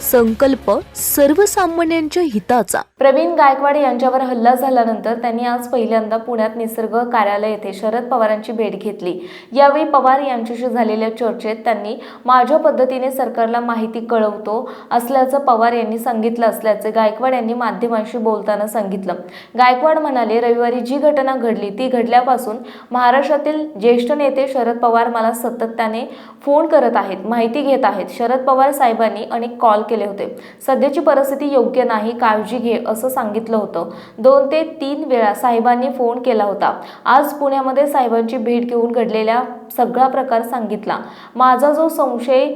संकल्प सर्वसामान्यांच्या हिताचा. प्रवीण गायकवाड यांच्यावर हल्ला झाल्यानंतर त्यांनी आज पहिल्यांदा पुण्यात निसर्ग कार्यालय येथे शरद पवारांची भेट घेतली. यावेळी पवार यांच्याशी झालेल्या चर्चेत त्यांनी माझ्या पद्धतीने सरकारला माहिती कळवतो असल्याचं पवार यांनी सांगितलं असल्याचे गायकवाड यांनी माध्यमांशी बोलताना सांगितलं. गायकवाड म्हणाले रविवारी जी घटना घडली ती घडल्यापासून महाराष्ट्रातील ज्येष्ठ नेते शरद पवार मला सातत्याने फोन करत आहेत माहिती घेत आहेत. शरद पवार साहेबांनी अनेक कॉल केले होते. सध्याची परिस्थिती योग्य नाही काळजी घे असं सांगितलं होतं. दोन ते तीन वेळा साहेबांनी फोन केला होता. आज पुण्यामध्ये साहेबांची भेट घेऊन घडलेल्या सगळा प्रकार सांगितला. माझा जो संशय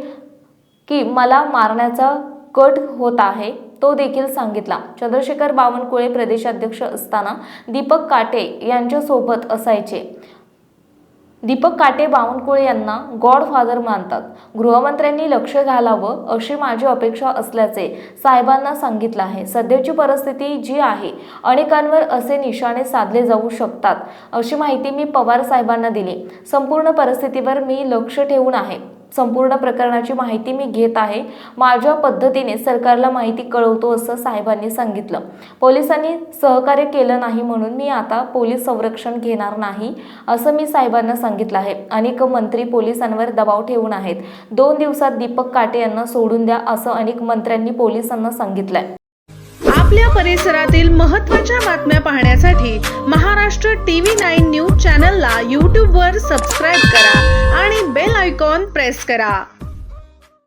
की मला मारण्याचा कट होत आहे तो देखील सांगितला. चंद्रशेखर बावनकुळे प्रदेशाध्यक्ष असताना दीपक काटे यांच्यासोबत असायचे. दीपक काटे बावनकुळे यांना गॉडफादर मानतात. गृहमंत्र्यांनी लक्ष घालावं अशी माझी अपेक्षा असल्याचे साहेबांना सांगितलं आहे. सध्याची परिस्थिती जी आहे अनेकांवर असे निशाणे साधले जाऊ शकतात अशी माहिती मी पवार साहेबांना दिली. संपूर्ण परिस्थितीवर मी लक्ष ठेवून आहे. संपूर्ण प्रकरणाची माहिती मी घेत आहे. माझ्या पद्धतीने सरकारला माहिती कळवतो असं साहेबांनी सांगितलं. पोलिसांनी सहकार्य केलं नाही म्हणून मी आता पोलीस संरक्षण घेणार नाही असं मी साहेबांना सांगितलं आहे. अनेक मंत्री पोलिसांवर दबाव ठेवून आहेत. दोन दिवसात दीपक काटे यांना सोडून द्या असं अनेक मंत्र्यांनी पोलिसांना सांगितलंय. आपल्या परिसरातील महत्त्वाच्या बातम्या पाहण्यासाठी महाराष्ट्र टीव्ही नाईन न्यूज चॅनलला यूट्यूबवर सबस्क्राईब करा. आयकॉन प्रेस करा.